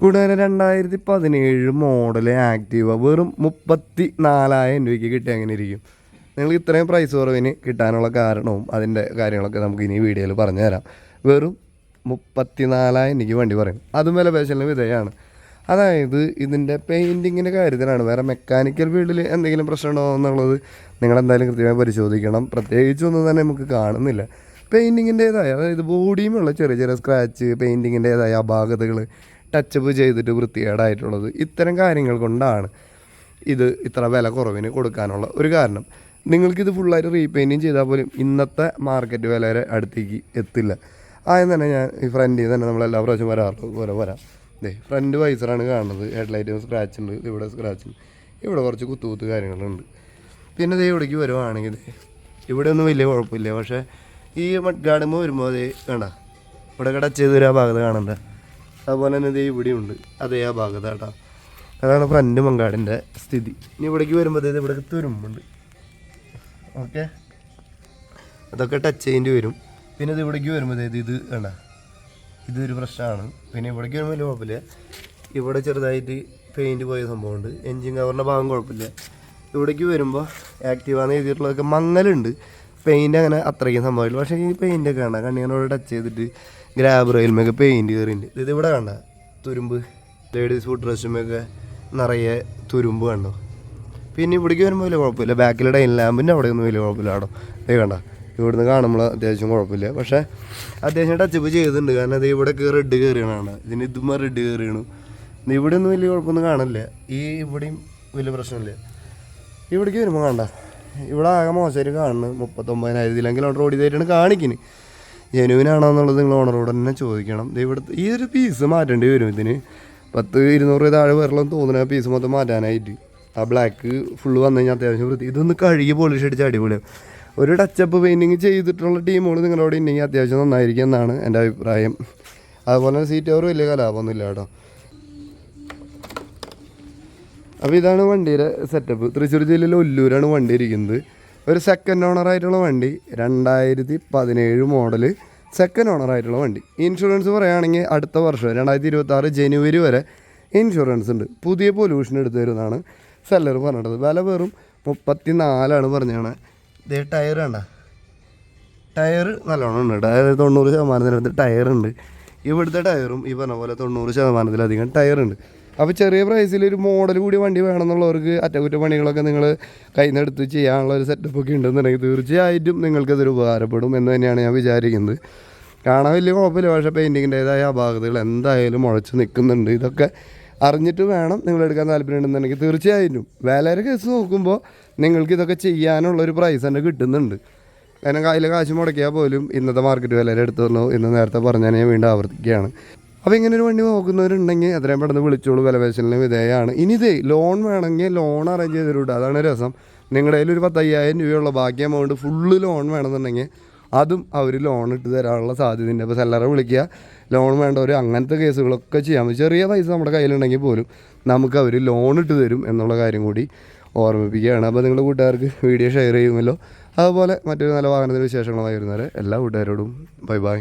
കൂട്ടുകാരെ രണ്ടായിരത്തി പതിനേഴ് മോഡൽ ആക്റ്റീവ വെറും മുപ്പത്തി നാലായിരം രൂപയ്ക്ക് കിട്ടിയ അങ്ങനെ ഇരിക്കും? നിങ്ങൾക്ക് ഇത്രയും പ്രൈസ് കുറവിന് കിട്ടാനുള്ള കാരണവും അതിന്റെ കാര്യങ്ങളൊക്കെ നമുക്ക് ഇനി വീഡിയോയിൽ പറഞ്ഞു തരാം. വെറും മുപ്പത്തി നാലായിരം എനിക്ക് വണ്ടി പറയും. അതും വില പേശലിന് വിധേയമാണ് അതായത് ഇതിന്റെ പെയിന്റിങ്ങിന്റെ കാര്യത്തിലാണ്. വേറെ മെക്കാനിക്കൽ ഫീൽഡിൽ എന്തെങ്കിലും പ്രശ്നമുണ്ടോ എന്നുള്ളത് നിങ്ങളെന്തായാലും കൃത്യമായി പരിശോധിക്കണം. പ്രത്യേകിച്ചൊന്നും തന്നെ നമുക്ക് കാണുന്നില്ല. പെയിന്റിങ്ങിന്റേതായ അതായത് ബോഡിയുമുള്ള ചെറിയ ചെറിയ സ്ക്രാച്ച് പെയിന്റിങ്ങിന്റേതായ അപാകതകൾ ടച്ചപ്പ് ചെയ്തിട്ട് വൃത്തികേടായിട്ടുള്ളത് ഇത്തരം കാര്യങ്ങൾ കൊണ്ടാണ് ഇത് ഇത്ര വില കുറവിന് കൊടുക്കാനുള്ള ഒരു കാരണം. നിങ്ങൾക്കിത് ഫുള്ളായിട്ട് റീപെയിന്റിങ് ചെയ്താൽ പോലും ഇന്നത്തെ മാർക്കറ്റ് വില വരെ അടുത്തേക്ക് എത്തില്ല. ആദ്യം തന്നെ ഞാൻ ഈ ഫ്രണ്ടിൽ തന്നെ നമ്മൾ എല്ലാ പ്രാവശ്യം വരാറുള്ളൂ പോലെ വരാം. ദേ ഫ്രണ്ട് വൈസറാണ് കാണുന്നത്. ഹെഡ് ഹെഡ്ലൈറ്റിന് സ്ക്രാച്ച് ഉണ്ട്. ഇവിടെ സ്ക്രാച്ച് ഉണ്ട്. ഇവിടെ കുറച്ച് കുത്തു കുത്ത് കാര്യങ്ങളുണ്ട്. പിന്നെ ദേ ഇവിടേക്ക് വരുവാണെങ്കിൽ ഇവിടെ ഒന്നും വലിയ കുഴപ്പമില്ല. പക്ഷേ ഈ മഡ്ഗാർഡുമ്പോൾ വരുമ്പോൾ അതേ വേണ്ട ഇവിടെ ടച്ച് ചെയ്ത് ആ ഭാഗത്ത് കാണണ്ട? അതുപോലെ തന്നെ ദേ ഇവിടെയുണ്ട് അതേ ആ ഭാഗത്ത് കേട്ടോ. അതാണ് ഫ്രണ്ട് മങ്കാടിന്റെ സ്ഥിതി. ഇനി ഇവിടേക്ക് വരുമ്പോൾ ദേ ഇവിടെ തുരുമ്പുണ്ട്. ഓക്കെ അതൊക്കെ ടച്ച് ചെയ്യേണ്ടി വരും. പിന്നെ ഇത് ഇവിടേക്ക് വരുമ്പോൾ ദേ ഇത് വേണ്ട ഇതൊരു പ്രശ്നമാണ്. പിന്നെ ഇവിടേക്ക് വരുമ്പോൾ കുഴപ്പമില്ല ഇവിടെ ചെറുതായിട്ട് പെയിന്റ് പോയ സംഭവമുണ്ട്. എൻജിൻ കവറിന്റെ ഭാഗം കുഴപ്പമില്ല. ഇവിടേക്ക് വരുമ്പോൾ ആക്റ്റീവാന്ന് എഴുതിയിട്ടുള്ളതൊക്കെ മങ്ങലുണ്ട്. പെയിന്റ് അങ്ങനെ അത്രയ്ക്കും സംഭവമില്ല. പക്ഷേ ഈ പെയിന്റൊക്കെ വേണ്ട കണ്ണിങ്ങനെ ടച്ച് ചെയ്തിട്ട് ഗ്രാബ് റെയിൽമൊക്കെ പെയിന്റ് കയറിയിട്ടുണ്ട് ഇത് ഇവിടെ കണ്ട? തുരുമ്പ്. ലേഡീസ് ഫുഡ് ഡ്രസ്സുമൊക്കെ നിറയെ തുരുമ്പ് കണ്ടോ. പിന്നെ ഇവിടേക്ക് വരുമ്പോൾ വലിയ കുഴപ്പമില്ല. ബാക്കിലെ ഡൈൻ ലാമ്പിന്റെ അവിടെ ഒന്നും വലിയ കുഴപ്പമില്ല കേട്ടോ. ഇത് കണ്ട. ഇവിടുന്ന് കാണുമ്പോൾ അത്യാവശ്യം കുഴപ്പമില്ല. പക്ഷേ അത്യാവശ്യം ടച്ചപ്പ് ചെയ്തിട്ടുണ്ട്. കാരണം ഇത് ഇവിടെയൊക്കെ റെഡ് കയറിയാണ് ഇതിന് ഇതുമ്മ റെഡ് കയറിയാണ് ഇവിടെ ഒന്നും വലിയ കുഴപ്പമൊന്നും കാണില്ല. ഈ ഇവിടെയും വലിയ പ്രശ്നമില്ല. ഇവിടേക്ക് വരുമ്പോൾ കണ്ട. ഇവിടെ ആകെ മോശമായിട്ട് കാണുന്നു അവിടെ റോഡിൽ ഓടിയതായിട്ടാണ് കാണിക്കുന്നത് ജനുവിനാണോ എന്നുള്ളത് നിങ്ങൾ ഓണറോട് തന്നെ ചോദിക്കണം. ദേ ഇവിടുത്തെ ഈ ഒരു പീസ് മാറ്റേണ്ടി വരും ഇതിന്. പത്ത് ഇരുന്നൂറ് താഴെ വരളം തോന്നുന്ന പീസ് മൊത്തം മാറ്റാനായിട്ട്. ആ ബ്ലാക്ക് ഫുള്ള് വന്നു കഴിഞ്ഞാൽ അത്യാവശ്യം വൃത്തി. ഇതൊന്ന് കഴുകി പോളിഷ് അടിച്ച് അടിപൊളിയാവും ഒരു ടച്ചപ്പ് പെയിന്റിങ് ചെയ്തിട്ടുള്ള ടീമുകൾ നിങ്ങളോട് ഉണ്ടെങ്കിൽ അത്യാവശ്യം നന്നായിരിക്കും എന്നാണ് എന്റെ അഭിപ്രായം. അതുപോലെ സീറ്റ് അവർ വലിയ കലാപമൊന്നുമില്ല കേട്ടോ. അപ്പോൾ ഇതാണ് വണ്ടിയുടെ സെറ്റപ്പ് തൃശ്ശൂർ ജില്ലയിലെ ഒല്ലൂരാണ് വണ്ടി ഇരിക്കുന്നത്. ഒരു സെക്കൻഡ് ഓണർ ആയിട്ടുള്ള വണ്ടി രണ്ടായിരത്തി പതിനേഴ് മോഡൽ സെക്കൻഡ് ഓണർ ആയിട്ടുള്ള വണ്ടി. ഇൻഷുറൻസ് പറയുകയാണെങ്കിൽ അടുത്ത വർഷം രണ്ടായിരത്തി ഇരുപത്തി ജനുവരി വരെ ഇൻഷുറൻസ് ഉണ്ട്. പുതിയ പൊല്യൂഷൻ എടുത്തു തരുന്നതാണ് സെല്ലർ പറഞ്ഞിട്ടത് വില വെറും മുപ്പത്തി നാലാണ് പറഞ്ഞാണ് ഇതേ ടയർ കണ്ട. ടയർ നല്ലോണം ഉണ്ട് ടയർ തൊണ്ണൂറ് ശതമാനത്തിനടുത്ത് ടയറുണ്ട് ഇവിടുത്തെ ടയറും ഈ പറഞ്ഞ പോലെ തൊണ്ണൂറ് ശതമാനത്തിലധികം ടയറുണ്ട് അപ്പോൾ ചെറിയ പ്രൈസിൽ ഒരു മോഡൽ കൂടി വണ്ടി വേണമെന്നുള്ളവർക്ക് അറ്റകുറ്റപ്പണികളൊക്കെ നിങ്ങൾ കയ്യിൽ നിന്ന് എടുത്ത് ചെയ്യാനുള്ള ഒരു സെറ്റപ്പ് ഒക്കെ ഉണ്ടെന്നുണ്ടെങ്കിൽ തീർച്ചയായിട്ടും നിങ്ങൾക്കതൊരു ഉപകാരപ്പെടും എന്ന് തന്നെയാണ് ഞാൻ വിചാരിക്കുന്നത്. കാണാൻ വലിയ കുഴപ്പമില്ല. പക്ഷേ പെയിന്റിങ്ങിന്റേതായ അപാകതകൾ എന്തായാലും മുളച്ച് നിൽക്കുന്നുണ്ട്. ഇതൊക്കെ അറിഞ്ഞിട്ട് വേണം നിങ്ങൾ എടുക്കാൻ താല്പര്യമുണ്ടെന്നുണ്ടെങ്കിൽ തീർച്ചയായിട്ടും. വിലയുടെ കേസ് നോക്കുമ്പോൾ നിങ്ങൾക്ക് ഇതൊക്കെ ചെയ്യാനുള്ള ഒരു പ്രൈസ് തന്നെ കിട്ടുന്നുണ്ട്. കാരണം കയ്യിൽ കാശ് മുടക്കിയാൽ പോലും ഇന്നത്തെ മാർക്കറ്റ് വിലയുടെ വന്നു ഇന്ന് നേരത്തെ പറഞ്ഞാൽ ഞാൻ വീണ്ടും ആവർത്തിക്കുകയാണ്. അപ്പോൾ ഇങ്ങനെ ഒരു വണ്ടി നോക്കുന്നവരുണ്ടെങ്കിൽ എത്രയും പെട്ടെന്ന് വിളിച്ചോളൂ വിലപേശലിന് വിധേയമാണ് ഇനി ഇതേ ലോൺ വേണമെങ്കിൽ ലോൺ അറേഞ്ച് ചെയ്ത് ചെയ്തിട്ടുണ്ട് അതാണ് രസം. നിങ്ങളുടെ കയ്യിൽ ഒരു പത്തയ്യായിരം രൂപയുള്ള ബാക്കി എമൗണ്ട് ഫുള്ള് ലോൺ വേണമെന്നുണ്ടെങ്കിൽ അതും അവർ ലോൺ ഇട്ട് തരാനുള്ള സാധ്യതയുണ്ട്. അപ്പോൾ സെല്ലറെ വിളിക്കുക. ലോൺ വേണ്ട ഒരു അങ്ങനത്തെ കേസുകളൊക്കെ ചെയ്യാം. ചെറിയ പൈസ നമ്മുടെ കയ്യിലുണ്ടെങ്കിൽ പോലും നമുക്ക് അവർ ലോൺ ഇട്ട് തരും എന്നുള്ള കാര്യം കൂടി ഓർമ്മിപ്പിക്കുകയാണ്. അപ്പോൾ നിങ്ങളുടെ കൂട്ടുകാർക്ക് വീഡിയോ ഷെയർ ചെയ്യുമല്ലോ. അതുപോലെ മറ്റൊരു നല്ല വാഹനത്തിന്റെ വിശേഷങ്ങളുമായി വരുന്നവരെ എല്ലാ കൂട്ടുകാരോടും ബൈ ബൈ